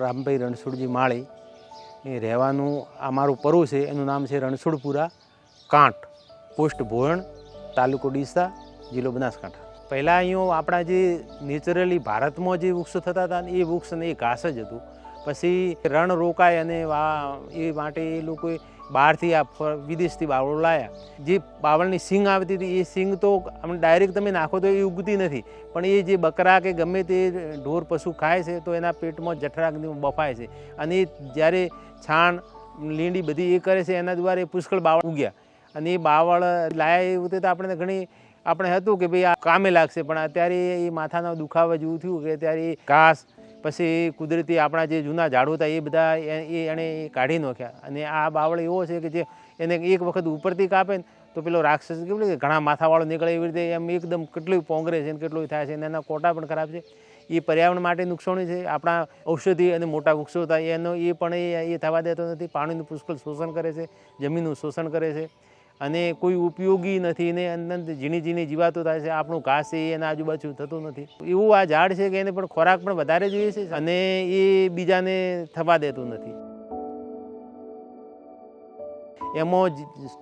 રામભાઈ રણછોડજી માળી. એ રહેવાનું આ મારું પરુ છે, એનું નામ છે રણછોડપુરા કાંઠ પોસ્ટ ભોયણ તાલુકો ડીસા, જિલ્લો બનાસકાંઠા. પહેલાં અહીંયા આપણા જે નેચરલી ભારતમાં જે વૃક્ષો થતા હતા એ વૃક્ષ ને એ ઘાસ જ હતું. પછી રણ રોકાય અને એ માટે એ લોકોએ બહારથી આ વિદેશથી બાવળો લાયા. જે બાવળની સિંગ આવતી હતી, એ સિંગ તો આમ ડાયરેક્ટ તમે નાખો તો એ ઉગતી નથી. પણ એ જે બકરા કે ગમે તે ઢોર પશુ ખાય છે, તો એના પેટમાં જઠરાગ્નિ બફાય છે. અને જ્યારે છાણ, લીંડી બધી એ કરે છે, એના દ્વારા એ પુષ્કળ બાવળ ઉગ્યા. અને એ બાવળ લાયા એ વખતે તો આપણે ઘણી, આપણે હતું કે ભાઈ આ કામે લાગશે, પણ અત્યારે એ માથાના દુખાવા જેવું થયું કે ત્યારે ઘાસ પછી કુદરતી આપણા જે જૂના ઝાડુ હતા, એ બધા એ એણે કાઢી નાખ્યા. અને આ બાવળ એવો છે કે જે એને એક વખત ઉપરથી કાપે ને તો પેલો રાક્ષસ કેવું કે ઘણા માથાવાળો નીકળે એવી રીતે એમ એકદમ કેટલું પોંગરે છે ને કેટલું થાય છે અને એના કોટા પણ ખરાબ છે. એ પર્યાવરણ માટે નુકસાની છે. આપણા ઔષધિ અને મોટા વૃક્ષો હતા, એનો એ પણ એ થવા દેતો નથી. પાણીનું પુષ્કળ શોષણ કરે છે, જમીનનું શોષણ કરે છે. અને કોઈ ઉપયોગી નથી ને અંદર ઝીણી ઝીણી જીવાતો થાય છે, આપણું ઘાસ છે, એના આજુબાજુ થતું નથી. એવું આ ઝાડ છે કે એને પણ ખોરાક પણ વધારે જોઈએ છે અને એ બીજાને થવા દેતું નથી. એમાં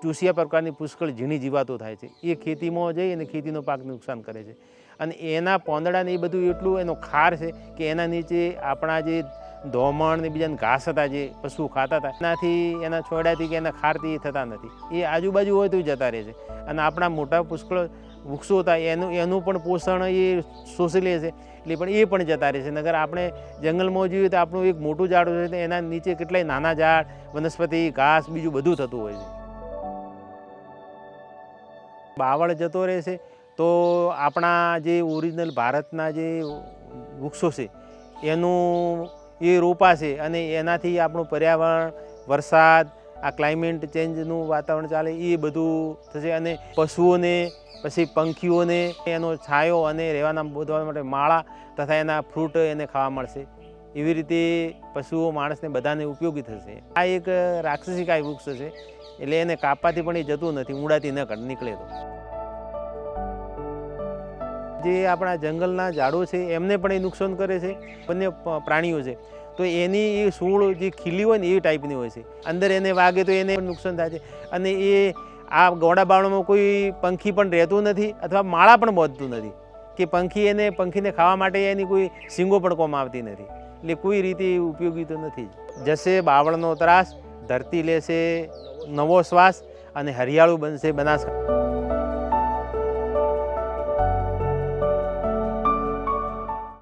ચૂસિયા પ્રકારની પુષ્કળ ઝીણી જીવાતો થાય છે. એ ખેતીમાં જઈ અને ખેતીનો પાક નુકસાન કરે છે. અને એના પોંદડા ને એ બધું એટલું એનો ખાર છે કે એના નીચે આપણા જે ધોમણ ને બીજાને ઘાસ હતા જે પશુ ખાતા હતા. એનાથી એના છોડાથી કે એના ખારથી થતા નથી. એ આજુબાજુ હોય તો જતા રહે છે. અને આપણા મોટા પુષ્કળ વૃક્ષો હતા, એનું એનું પણ પોષણ એ શોષી લે છે. એટલે પણ એ પણ જતા રહે છે. નગર આપણે જંગલમાં જોઈએ તો આપણું એક મોટું ઝાડ હોય તો એના નીચે કેટલાય નાના ઝાડ, વનસ્પતિ, ઘાસ, બીજું બધું થતું હોય છે. બાવળ જતો રહે છે. તો આપણા જે ઓરિજિનલ ભારતના જે વૃક્ષો છે, એનું એ રોપાશે અને એનાથી આપણું પર્યાવરણ, વરસાદ, આ ક્લાઇમેટ ચેન્જનું વાતાવરણ ચાલે, એ બધું થશે. અને પશુઓને, પછી પંખીઓને એનો છાંયો અને રહેવાના બોધવા માટે માળા તથા એના ફ્રૂટ એને ખાવા મળશે. એવી રીતે પશુઓ, માણસને બધાને ઉપયોગી થશે. આ એક રાક્ષસી કાંઈ વૃક્ષ છે, એટલે એને કાપવાથી પણ એ જતું નથી, ઊંડાથી ન નીકળે તો. જે આપણા જંગલના ઝાડો છે, એમને પણ એ નુકસાન કરે છે બંને પ્રાણીઓ છે. તો એની એ સૂળ જે ખીલી હોય ને એ ટાઈપની હોય છે. અંદર એને વાગે તો એને નુકસાન થાય છે. અને એ આ ગોડા બાવળમાં કોઈ પંખી પણ રહેતું નથી અથવા માળા પણ બાંધતું નથી. કે પંખી એને, પંખીને ખાવા માટે એની કોઈ સિંગો પણ કોમ આવતી નથી. એટલે કોઈ રીતે ઉપયોગી તો નથી. જશે, બાવળનો ત્રાસ, ધરતી લેશે, નવો શ્વાસ અને હરિયાળું બનશે બનાસકાંઠા.